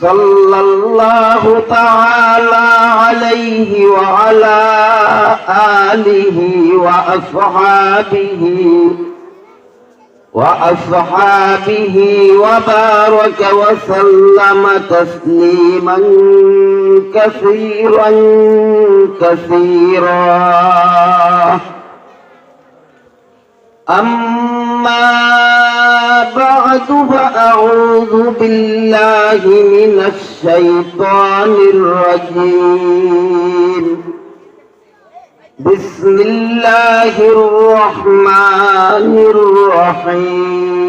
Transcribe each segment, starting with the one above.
صلى الله تعالى عليه وعلى آله وأصحابه وأصحابه وبارك وسلم تسليما كثيرا كثيرا. أما بعد فأعوذ بالله من الشيطان الرجيم. بسم الله الرحمن الرحيم.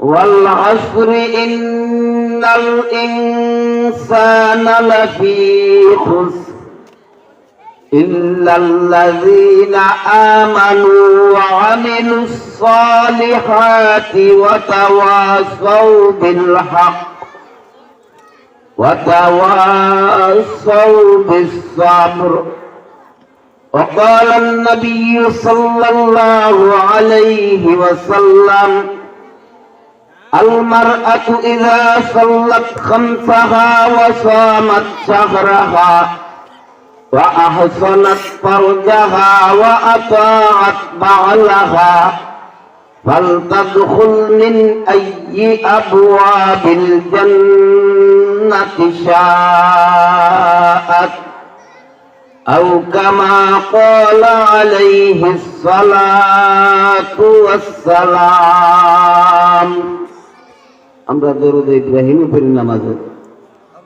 والعصر إن الإنسان لفي خسر إلا الذين آمنوا وعملوا الصالحات وتواصوا بالحق وتواصوا بالصبر وقال النبي صلى الله عليه وسلم المرأة إذا صلت خمسها وصامت شهرها وأحصنت فرجها وأطاعت بعلها فلتدخل من أي أبواب الجنة شاءت أو كما قال عليه الصلاة والسلام আমরা দরুদ ইব্রাহিম পড়ি নামাজে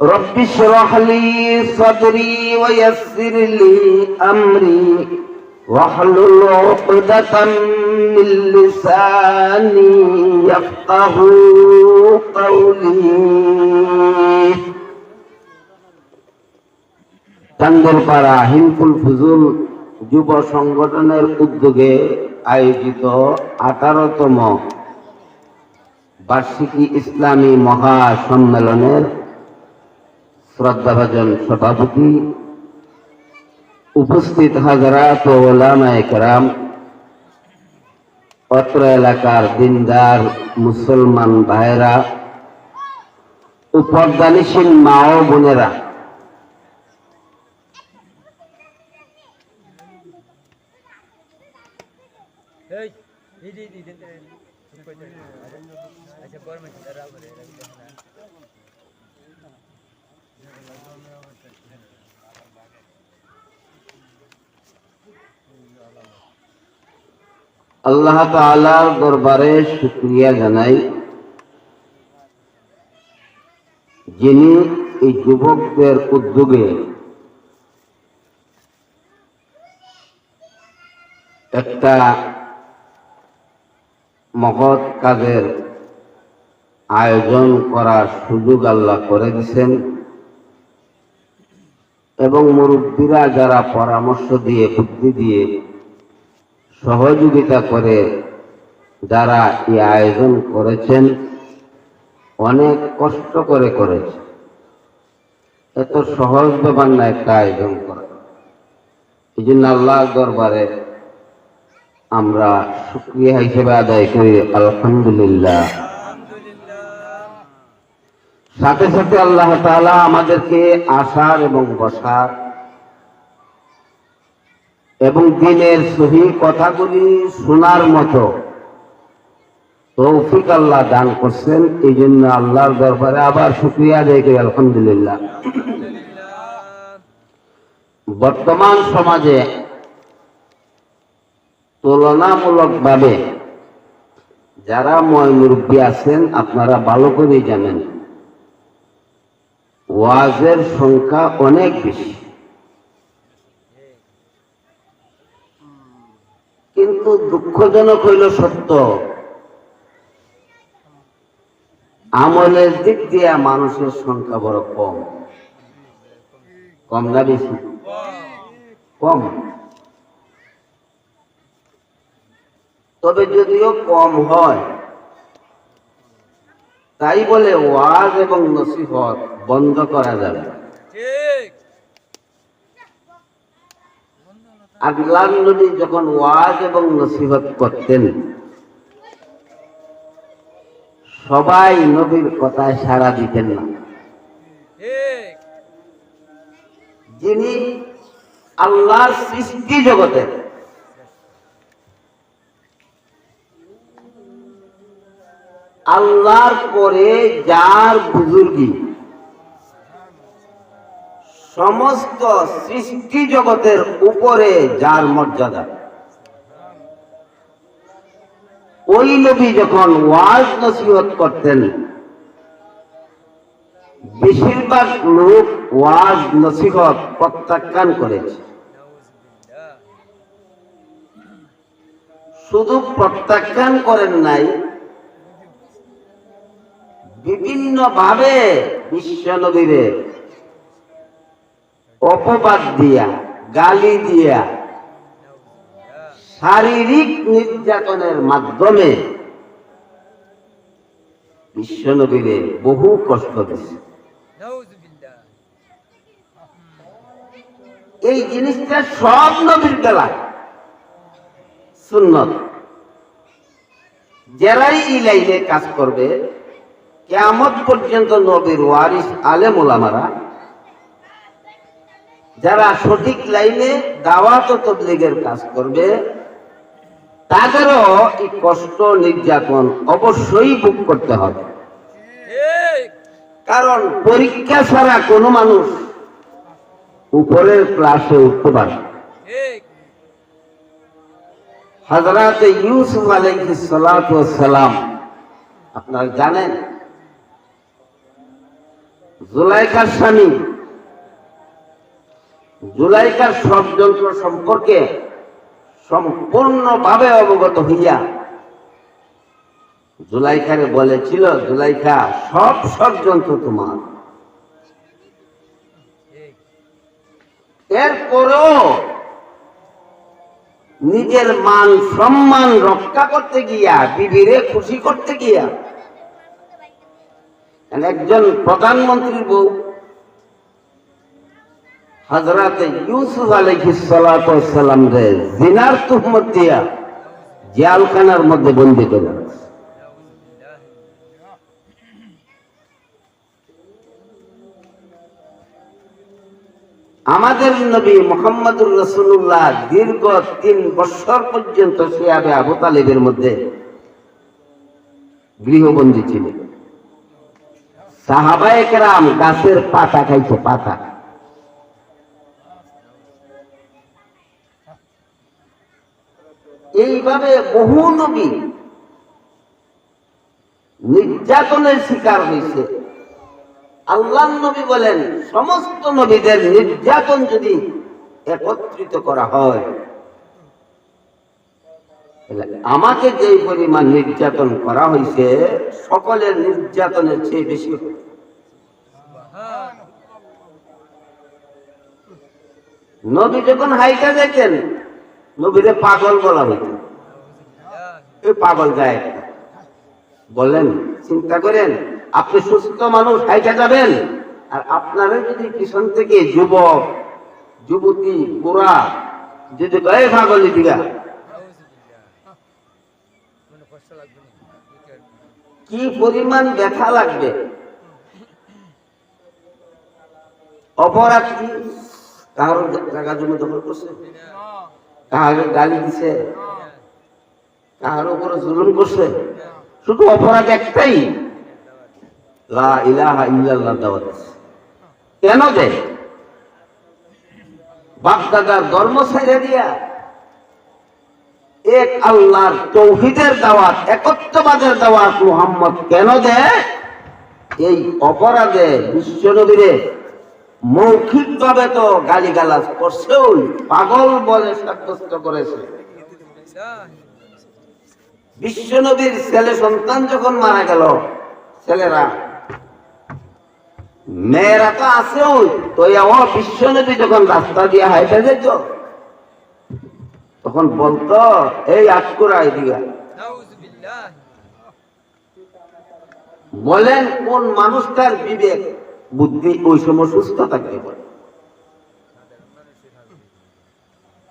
رب اشرح لي صدري ويسر لي أمري واحلل عقدة من لساني يفقه قولي টাঙ্গলপাড়া হিমফুল ফুজুল যুব সংগঠনের উদ্যোগে আয়োজিত আঠারোতম বার্ষিকী ইসলামী মহাসম্মেলনের শ্রদ্ধাভাজন সভাপতি, উপস্থিত হাজারাত ও ওলামায়ে কেরাম, অত্র এলাকার দিনদার মুসলমান ভাইরা উপরদানিসীন মা ও বোনেরা এই ইদি ইদি দিন তুমি কই যাবে আচ্ছা বড় মাছ রাও করে আল্লাহ তাআলার দরবারে শুক্রিয়া জানাই। যিনি এই যুবকদের উদ্যোগে একটা মহৎ কাজের আয়োজন করার সুযোগ আল্লাহ করে দিছেন এবং মুরব্বীরা যারা পরামর্শ দিয়ে, বুদ্ধি দিয়ে সহযোগিতা করে যারা এই আয়োজন করেছেন, অনেক কষ্ট করে করেছে। এত সহজ ব্যাপার না একটা আয়োজন করা। এই জন্য আল্লাহ দরবারে আমরা শুক্রিয়া হিসেবে আদায় করি, আলহামদুলিল্লাহ। সাথে সাথে আল্লাহ তাআলা আমাদেরকে আসার এবং বসার এবং দিনের সহি কথাগুলি শোনার মতো তৌফিক আল্লাহ দান করছেন এই জন্য আল্লাহর দরবারে আবার শুক্রিয়া করি, আলহামদুলিল্লাহ। বর্তমান সমাজে তুলনামূলকভাবে যারা ময় মুরব্বী আছেন, আপনারা ভালো করেই জানেন, ওয়াজের সংখ্যা অনেক বেশি। কিন্তু দুঃখজনক হইল সত্য। আমলের দিক দিয়ে মানুষের সংখ্যা বড় কম। কম না বেশি? কম। তবে যদিও কম হয়, তাই বলে ওয়াজ এবং নসিহত বন্ধ করা যাবে না। ঠিক আল্লাহ নবী যখন ওয়াজ এবং নসিহত করতেন, সবাই নবীর কথায় সাড়া দিতেন না। যিনি আল্লাহর সৃষ্টি জগতের আল্লাহর পরে যার বুজুর্গি সমস্ত সৃষ্টি জগতের উপরে যার মর্যাদা। ওই নবী যখন ওয়াজ নসিহত করতেন, বেশিরভাগ লোক ওয়াজ নসিহত প্রত্যাখ্যান করেছে। শুধু প্রত্যাখ্যান করেন নাই বিভিন্ন ভাবে বিশ্ব নবীরে অপবাদ দিয়া, গালি দিয়া, শারীরিক নির্যাতনের মাধ্যমে বিশ্ব নবীরে বহু কষ্ট নাউজুবিল্লাহ এই জিনিসটা সব নবীর বেলায়। সুন্নত। যারাই এই লাইনে কাজ করবে, কেয়ামত পর্যন্ত নবীর ওয়ারিস আলেম ওলামারা যারা সঠিক লাইনে দাওয়াত ও তবলিগের কাজ করবে তাদেরও এই কষ্ট নির্যাতন অবশ্যই ভোগ করতে হবে। কারণ পরীক্ষা ছাড়া কোনো মানুষ উপরের ক্লাসে উঠতে পারে হজরত ইউসুফ আলাইহিস সালাতু ওয়াস সালাম আপনারা জানেন জুলাইকার স্বামী জুলাইকার ষড়যন্ত্র সম্পর্কে সম্পূর্ণভাবে অবগত হইয়া জুলাইখারে বলেছিল জুলাইখা সব ষড়যন্ত্র তোমার। এরপরেও নিজের মান সম্মান রক্ষা করতে গিয়া, বিবিরে খুশি করতে গিয়া, একজন প্রধানমন্ত্রীর বউ হজরতে ইউসুফ আলহিসাল্লাম রে জিনার তুহমত দিয়া জেলখানার মধ্যে বন্দি করে আমাদের নবী মোহাম্মদুর রসুল্লাহ দীর্ঘ তিন বছর পর্যন্ত সিয়াবে আবু তালেবের মধ্যে গৃহবন্দী ছিলেন। সাহাবায়ে কেরাম গাছের পাতা খাইছে, পাতা। এইভাবে বহু নবী নির্যাতনের শিকার হয়েছে। আল্লাহ নবী বলেন, সমস্ত নবীদের নির্যাতন যদি একত্রিত করা হয় আমাকে যে পরিমাণ নির্যাতন করা হয়েছে, সকলের নির্যাতনের চেয়ে বেশি নবী যখন হাইটা যেতেন নবীরে পাগল বলা হইত এই পাগল গায়ে। বললেন, চিন্তা করেন, আপনি সুস্থ মানুষ, হাইটা যাবেন। আর আপনারা যদি পিছন থেকে যুবক, যুবতী, বুড়া, যদি গায়ে পাগল দিগা কি পরিমাণ ব্যথা লাগবে? অপরাধ কি? কারও জায়গা জমি দখল করছে? কাহাকে গালি দিছে। কাহার উপরে জুলুম করছে। শুধু অপরাধ একটাই। লা ইলাহা ইল্লাল্লাহ দাওয়াত। কেন দেয় ধর্ম ছেড়ে দিয়া এক আল্লাহর তৌহিদের দাওয়াত, একত্ববাদের দাওয়াত মুহাম্মদ কেন দেয়? এই অপরাধে বিশ্ব বিশ্বনবীরে মৌখিক ভাবে তো গালিগালাজ করছেও পাগল বলে সাব্যস্ত করেছে। বিশ্বনবীর ছেলে সন্তান যখন মারা গেল, ছেলেরা, মেয়েরা তো তো ও বিশ্বনবী যখন রাস্তা দিয়ে হাইটে যেত, তখন বলতো, এই এদিকে নাউজুবিল্লাহ বলেন, কোন মানুষটার বিবেক? বুদ্ধি ওই সময় সুস্থ থাকতে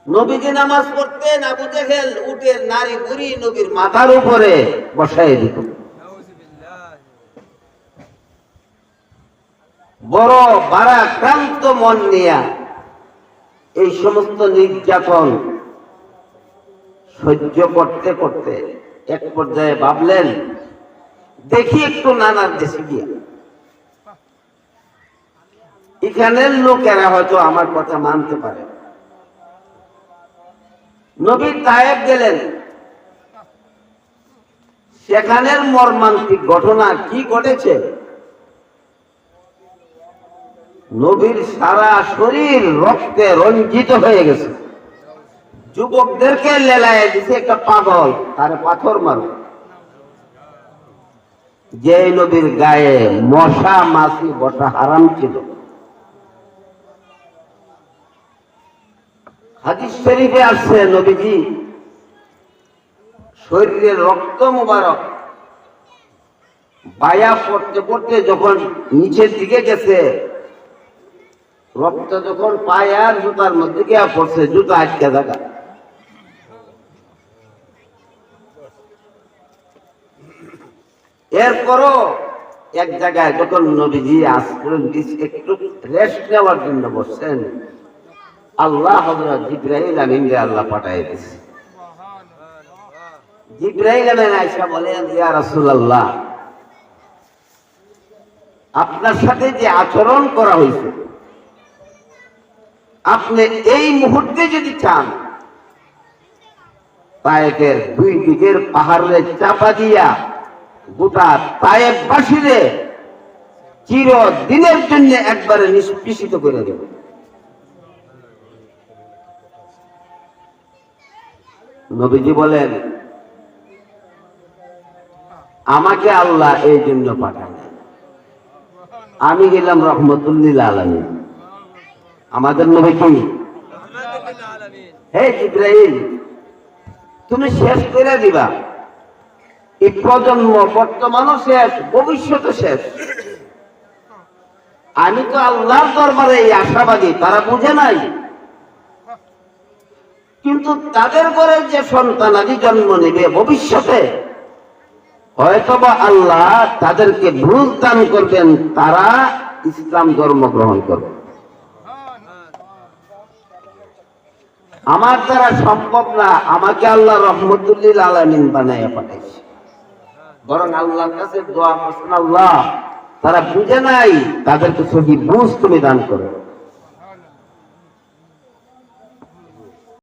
নবীজি নামাজ পড়তেন, আবু জেহেল উটের নারী বুড়ি নবীর মাথার উপরে বসাই দিত। বড় বারাক্রান্ত মন নিয়া এই সমস্ত নির্যাতন সহ্য করতে করতে এক পর্যায়ে ভাবলেন, দেখি একটু নানার দেশে গিয়া। এখানের লোকেরা হয়তো আমার কথা মানতে পারে। নবী তায়েব গেলেন। সেখানের মর্মান্তিক ঘটনা কি ঘটেছে? নবীর সারা শরীর রক্তে রঞ্জিত হয়ে গেছে। যুবকদেরকে লেলায় দিছে একটা পাগল, তারে পাথর মারো। যে নবীর গায়ে মশা, মাছি, বসা হারাম ছিল। হাদিস শরীফে আসছে নবীজি শরীরের রক্ত মুবারক। বায়া পড়তে পড়তে যখন নিচের দিকে গেছে রক্ত যখন পায়ে আর জুতার মধ্যে গিয়া পড়ছে জুতা আটকে থাকা। এরপরও এক জায়গায় যখন নবীজি দিছে, একটু রেস্ট নেওয়ার জন্য বসছেন আল্লাহ হজরত জিব্রাহিল আমিনকে আল্লাহ পাঠাই দিছে। জিব্রাহিল বলেন আপনার সাথে যে আচরণ করা হয়েছে, আপনি এই মুহূর্তে যদি চান তায়েফের দুই দিকের পাহাড়ে চাপা দিয়া গোটা তায়েব বাসিরে চির দিনের জন্য একবারে নিষ্পিষিত করে দেব। নবীজি বলেন, আমাকে আল্লাহ এই জন্য পাঠান আমি গেলাম রহমতুল্লিল আলমী আমাদের নবী কি? হে জিব্রাইল, তুমি শেষ করে দিবা। এই প্রজন্ম বর্তমানও শেষ ভবিষ্যৎ শেষ। আমি তো আল্লাহর দরবারে এই আশাবাদী, তারা বুঝে নাই। কিন্তু তাদের ঘরে যে সন্তানাদি জন্ম নেবে ভবিষ্যতে, হয়তোবা আল্লাহ তাদেরকে ভুল দান করবেন, তারা ইসলাম ধর্ম গ্রহণ করবে। আমার দ্বারা সম্ভব না, আমাকে আল্লাহ রহমতুল্লিল আলমিন বানাইয়া পাঠাইছে। বরং আল্লাহর কাছে দোয়া আল্লাহ, তারা বুঝে নাই, তাদেরকে সহি বুঝ তুমি দান করো।